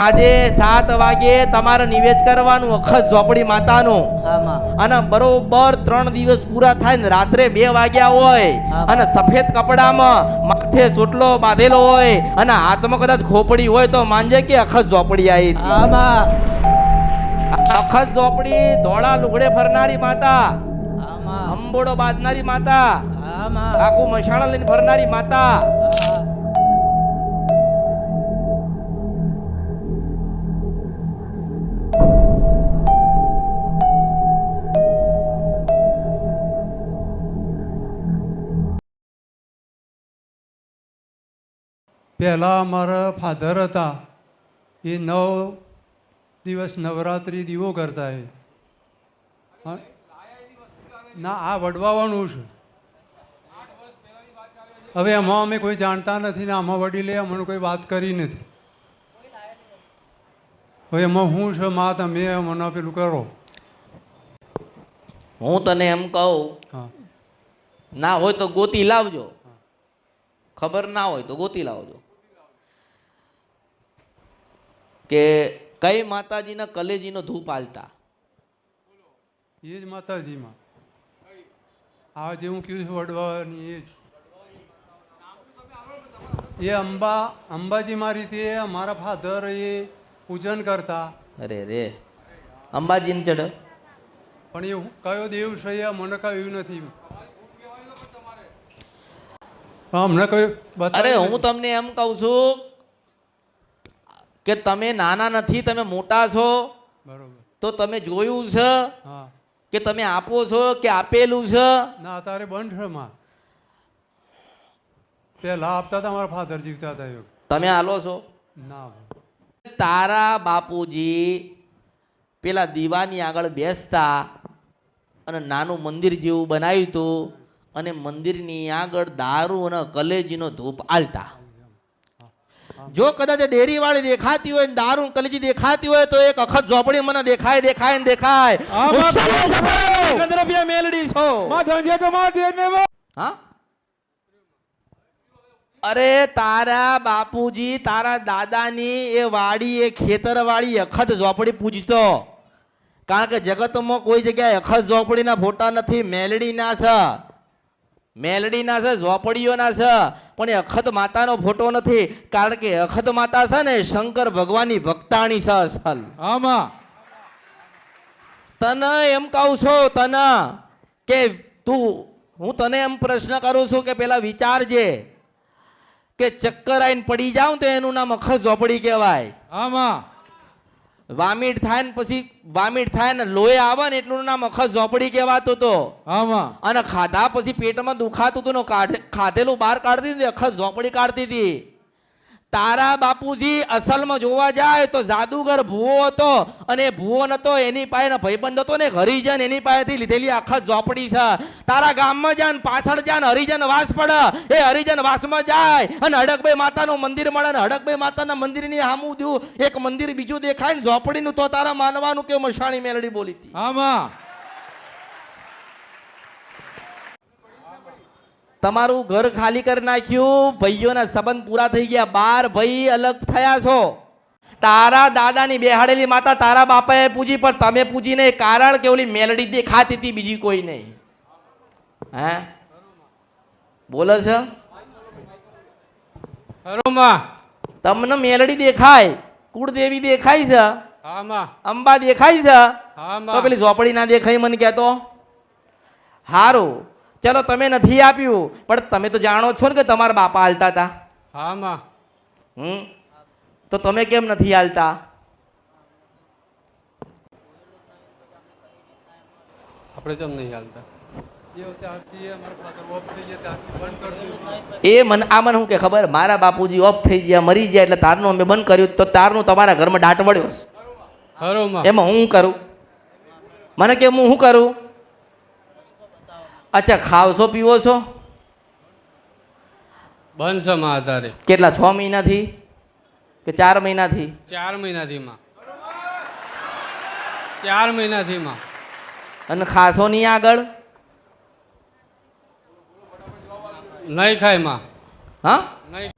આજે સાત વાગે તમારે નિવેદ કરવાનું અખત ઝોપડી માતાનું. અને બરોબર ત્રણ દિવસ પૂરા થાય ને રાત્રે બે વાગ્યા હોય. અને સફેદ કપડામાં માથે સોટલો બાંધેલો હોય. અને હાથમાં કદાચ ખોપડી હોય તો માનજે કે અખત ઝોપડી આવી. અખત ઝોપડી ધોળા લુગડે ફરનારી માતા. અંબોડો બાંધનારી માતા. આખું મશાણા લઈને ફરનારી માતા. પહેલાં અમારા ફાધર હતા. એ નવ દિવસ નવરાત્રિ દીવો કરતા એ. હા? ના આ વડવાવાનું છે. હવે એમાં અમે કોઈ જાણતા નથી ને આમાં વડીલે અમને કોઈ વાત કરી નથી. હવે એમાં શું છે માં તમે મને પેલું કરો. હું તને એમ કહું હા. ના હોય તો ગોતી લાવજો. ખબર ના હોય તો ગોતી લાવજો. કે કઈ માતાજીના કલેજીનો ધૂપ આલતા? એ જ માતાજીમાં. આ જે હું કીધું વડવાની એ જ. એ અંબા અંબાજી મારી તે મારા ફાધર એ પૂજન કરતા. અરે રે. અંબાજીને ચડ પણ એ કયો દેવ છે એ મને કહ્યું નથી. અમને કહ્યું અરે હું તમને એમ કહું છું કે તમે નાના નથી તમે મોટા છો? બરોબર. તો તમે જોયું છે? કે તમે આપો છો કે આપેલું છે? ના અત્યારે બંધ છે માં પહેલા આપતા હતા મારા ફાધર જીવતા હતા તમે આલો છો? ના તારા બાપુજી પેલા દીવાની આગળ બેસતા અને નાનું મંદિર જેવું બનાવ્યું હતું અને મંદિરની આગળ દારૂ અને કલેજીનો ધૂપ આલતા. જો કદાચ ડેરી વાળી દેખાતી હોય દારૂ ને કલેજી દેખાતી હોય તો એક અખત ઝોપડી મને દેખાય દેખાય ને દેખાય. ગંધર્વ્ય મેલડી છો. હા? અરે તારા બાપુજી તારા દાદાની એ વાડી એ ખેતર વાળી અખત ઝોપડી પૂજતો. કારણ કે જગતમાં કોઈ જગ્યાએ અખત ઝોપડીના ફોટા નથી મેલડીના છે. મેલડીના છે ઝોપડીઓના છે. પણ એ અખત માતાનો ફોટો નથી કારણ કે અખત માતા છે ને શંકર ભગવાનની ભક્તાણી છે અસલ. આમાં. તને એમ કહું છું તને કે તું હું તને એમ પ્રશ્ન કરું છું કે પેલા વિચારજે કે ચક્કર આઈને પડી જાઉં તો એનું નામ અખત ઝોપડી કહેવાય. આમાં. વામીટ થાય ને પછી વામિટ થાય ને લોહી આવે ને એટલું નામ અખત ઝોપડી કહેવાતું તો. આમાં. અને ખાધા પછી પેટમાં દુખાતું હતું ને કાઢે- ખાધેલું બહાર કાઢતી હતી અખત ઝોપડી કાઢતી હતી. તારા બાપુજી અસલમાં જોવા જાય તો જાદુગર ભૂવો હતો અને ભૂવો નતો, એની પાસે ભાઈબંધ હતો ને, હરિજન એની પાસેથી લીધેલી આખા ઝોપડી છે. તારા ગામમાં જાન પાછળ જાન હરિજન વાસ પડે. એ હરિજન વાસમાં જાય અને હડકભાઈ માતાનું મંદિર મળે ને, હડકભાઈ માતાના મંદિરની સામું દઉં. એક મંદિર બીજું દેખાય ને, ઝોપડીનું તો તારા માનવાનું કે મશાણી મેલડી બોલી હતી? આમાં. તમારું ઘર ખાલી કરી નાખ્યું ભાઈઓના સંબંધ પૂરા થઈ ગયા બાર ભાઈ અલગ થયા છો. તારા દાદાની બેહાડેલી માતા તારા બાપાએ પૂજી પણ તમે પૂજી નહીં. કારણ કે ઓલી મેલડી દેખાતી હતી બીજી કોઈ નહીં. હે? બોલે છે? તમને મેલડી દેખાય કુળદેવી દેખાય છે? અંબા દેખાય છે? તો પેલી ઝોપડી ના દેખાય મને કહેતો હારું. ચલો તમે નથી આપ્યું પણ તમે તો જાણો છો ને કે તમારા બાપા હાલતા હતા. હા માં. હમ? તો તમે કેમ નથી હાલતા? આપણે કેમ નહીં હાલતા? એ મને આ મને શું કે ખબર? મારા બાપુજી ઓફ થઈ ગયા મરી ગયા એટલે તારનું અમે બંધ કર્યું તો તારનું તમારા ઘરમાં દાટ વળ્યો. એમાં હું કરું? મને કે હું શું કરું? અચ્છા ખાવશો પીવો છો બંધ છે માં આધારે. કેટલા છ મહિનાથી કે ચાર મહિનાથી? ચાર મહિનાથી માં. ચાર મહિનાથી માં. અને ખાશો નહીં આગળ? નહીં ખાયમાં. હા? નહીં.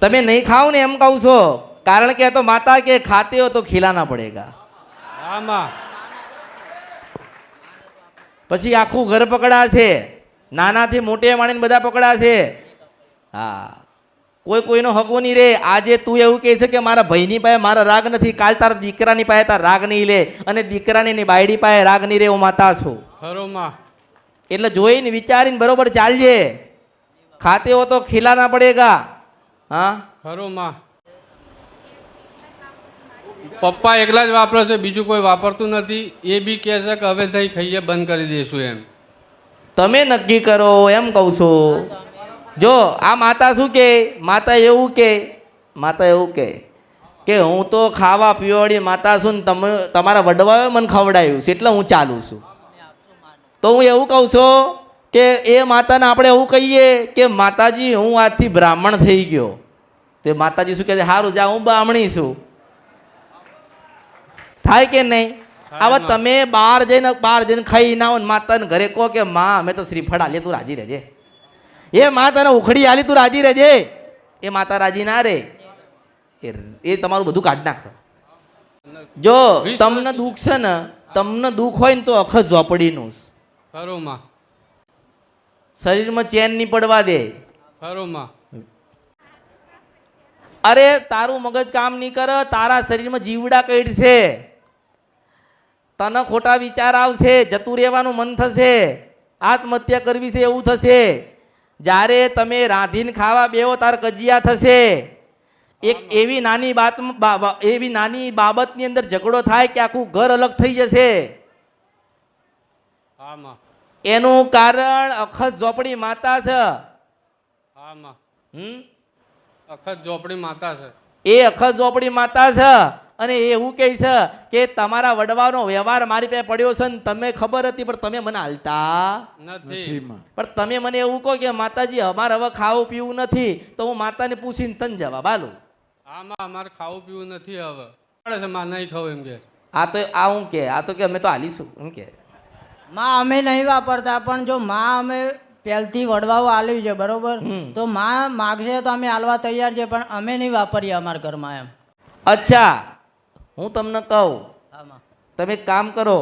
તમે નહીં ખાઓ ને એમ કહું છો. કારણ કે તો માતા કે ખાતે હો તો ખીલાના પડેગા. હા માં. પછી આખું ઘર પકડાશે. નાનાથી મોટે માણીને બધા પકડાશે. હા. કોઈ કોઈનો હગો નહીં રે. આજે તું એવું કહે છે કે મારા ભાઈની પાસે મારા રાગ નથી. કાલ તારા દીકરાની પાસે તારા રાગ નહીં લે. અને દીકરાની ની બાયડી પાસે રાગ નહીં રે હું માતા છું. એટલે જોઈને વિચારીને બરોબર ચાલજે. ખાતે હો તો ખીલા ના પડેગા. હા? ખરો માં. પપ્પા એકલા જ વાપરે છે, બીજું કોઈ વાપરતું નથી. એ બી કહે છે કે હવે થઈ ખાઈએ, બંધ કરી દઈશું એમ. તમે નક્કી કરો એમ કહું છું. જો, આ માતા શું કે માતા એવું કે માતા એવું કે કે હું તો ખાવા પીવાળી માતા છું ને તમે, તમારા વડવાએ મને ખવડાવ્યું છે, એટલે હું ચાલું છું. તો હું એવું કહું છું કે એ માતાને આપણે એવું કહીએ કે માતાજી, હું આજથી બ્રાહ્મણ થઈ ગયો. તે માતાજી શું કહે છે? સારું જા, હું બ્રાહ્મણી છું. થાય કે નહીં? હવે તમે બહાર જઈને બહાર જઈને ખાઈ ના હોય માતાને ઘરે કહો કે માં અમે તો શ્રીફળ આલીએ તું રાજી રહેજે. એ માં તને ઉખડી આલી તું રાજી રહેજે. એ માતા રાજી ના રે. એ તમારું બધું કાઢ નાખશે. જો તમને દુઃખ છે ને તમને દુઃખ હોય ને તો અખજ ઝોપડીનું. જ. ખરો શરીરમાં ચેન નહીં પડવા દે. ખરોમાં અરે તારું મગજ કામ નહીં કરે તારા શરીરમાં જીવડા કઈડ છે તને ખોટા વિચાર આવશે જતું રહેવાનું મન થશે આત્મહત્યા કરવી છે એવું થશે. જ્યારે તમે રાંધીને ખાવા બેવો તાર કજિયા થશે. એક એવી નાની બાત એવી નાની બાબતની અંદર ઝઘડો થાય કે આખું ઘર અલગ થઈ જશે. એનું કારણ અખત ઝોપડી માતા છે. હમ? અખત ઝોપડી માતા છે. એ અખત ઝોપડી માતા છે. અને એ એવું કહે છે કે તમારા વડવાનો વ્યવહાર મારી પાસે પડ્યો છે ને તમે ખબર હતી પણ તમે મને હાલતા નથી. પણ તમે મને એવું કહો કે માતાજી અમારે હવે ખાવું પીવું નથી તો હું માતાને પૂછીને તને જવાબ આલું આમાં અમારે ખાવું પીવું નથી હવે. પડે છે માં નહીં ખાવ એમ કે. આ તો આ હું કે આ તો કે અમે તો હાલીશું એમ કે. માં અમે નહીં વાપરતા પણ જો માં અમે પહેલથી વડવાઓ આલ્યું છે બરોબર. તો માં માગશે તો અમે આલવા તૈયાર છે પણ અમે નહીં વાપરીએ અમારા ઘરમાં એમ. અચ્છા. હું તમને કહું તમે કામ કરો.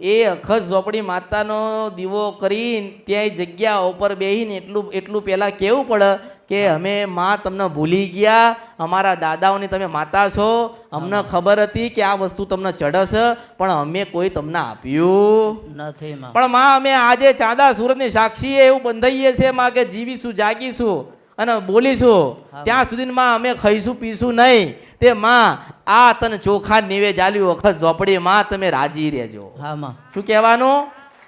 એ અખસ ઝોપડી માતાનો દીવો કરીને ત્યાં જગ્યા ઉપર બેહીને એટલું એટલું પહેલાં કેવું પડે કે અમે માં તમને ભૂલી ગયા અમારા દાદાઓની તમે માતા છો અમને ખબર હતી કે આ વસ્તુ તમને ચડશે પણ અમે કોઈ તમને આપ્યું. નથી પણ માં અમે આજે ચાંદા સુરતની સાક્ષીએ એવું બંધાઈએ છે માં કે જીવીશું જાગીશું. અને બોલીશું ત્યાં સુધીમાં અમે ખાઈશું પીશું નહીં. તે માં આ તને ચોખા નિવેજ આલ્યું વખત ઝોપડી માં તમે રાજી રહેજો. શું કહેવાનું?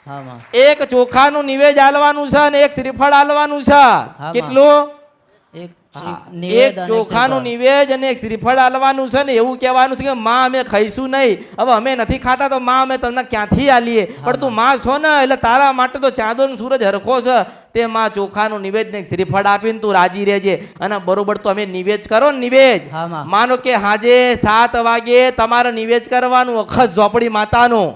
માં. એક ચોખાનું નિવેદ આલવાનું છે અને એક શ્રીફળ આલવાનું છે. કેટલું? એક ચોખાનું નિવેદ અને એક શ્રીફળ આલવાનું છે ને એવું કહેવાનું છે કે માં અમે ખાઈશું નહીં. હવે અમે નથી ખાતા તો માં અમે તમને ક્યાંથી આલીએ? પણ તું માં. છો ને એટલે તારા માટે તો ચાંદો ને સૂરજ હરખો છે. તે માં ચોખાનું નિવેદ ને શ્રીફળ આપીને તું રાજી રહેજે. અને બરોબર તો અમે નિવેદ કરો ને નિવેજ માનો કે હાજે સાત વાગે તમારે નિવેદ કરવાનું અખત ઝોપડી માતાનું.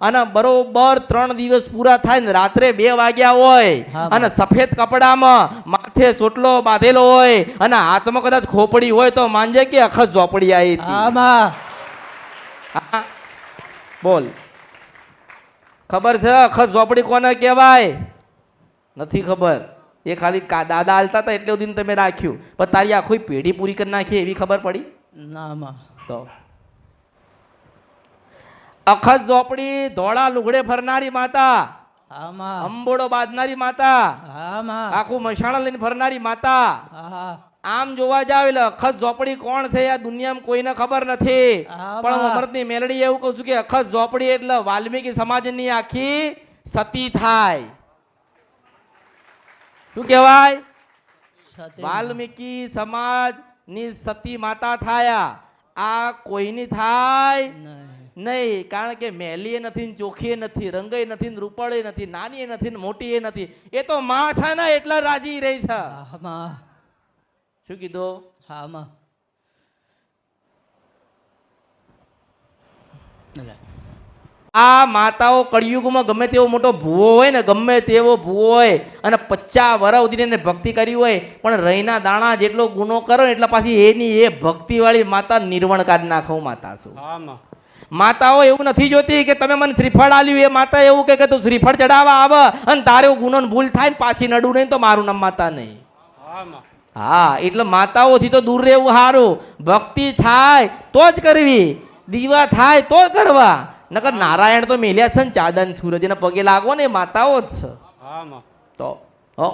અને બરોબર ત્રણ દિવસ પૂરા થાય ને રાત્રે બે વાગ્યા હોય. અને સફેદ કપડામાં માથે સોટલો બાંધેલો હોય. અને હાથમાં કદાચ ખોપડી હોય તો માનજે કે અખત ઝોપડી આવી? બોલ. ખબર છે અખત ઝોપડી કોને કહેવાય? નથી ખબર. એ ખાલી દાદા હાલતા હતા એટલે સુધી તમે રાખ્યું. પણ તારી આખી પેઢી પૂરી કરી નાખી એવી ખબર પડી? ના માં. તો. અખત ઝોપડી ધોળા લુગડે ફરનારી માતા. અંબોડો બાંધનારી માતા. આખું મશાણા લઈને ફરનારી માતા. આમ જોવા જાવ એટલે અખત ઝોપડી કોણ છે આ દુનિયામાં કોઈને ખબર નથી. પણ. અમૃતની મેલડી એવું કહું છું કે અખત ઝોપડી એટલે વાલ્મીકી સમાજની આખી સતી થાય. શું કહેવાય? વાલ્મીકી સમાજની સતી માતા થાયા. આ કોઈની થાય? નહીં. નહીં કારણ કે મેલીએ નથી ને ચોખીએ નથી રંગે નથી ને રૂપળે નથી નાની એ નથી ને મોટી એ નથી. એ તો માં છે ને એટલે રાજી રહી છે. શું કીધું? હા માં. આ માતાઓ કળિયુગમાં ગમે તેવો મોટો ભૂવો હોય ને ગમે તેવો ભૂવો હોય અને પચાસ વરા સુધી એને ભક્તિ કરી હોય પણ રહીના દાણા જેટલો ગુનો કરો ને એટલે પાછી એની એ ભક્તિવાળી માતા નિર્વણ કાઢી નાખો માતા શું. માતાઓ એવું નથી જોતી કે તમે મને શ્રીફળ આલ્યું એ માતા એવું કે તું શ્રીફળ ચડાવવા આવે અને તારે ગુનો ભૂલ થાય ને પાછી નડું નહીં તો મારું નામ માતા નહીં. હા એટલે માતાઓથી તો દૂર રહેવું સારું. ભક્તિ થાય તો જ કરવી. દીવા થાય તો કરવા. નકર નારાયણ તો મેલ્યા છે ને ચાદન સૂરજ એના પગે લાગો ને માતાઓ જ છે. તો હો.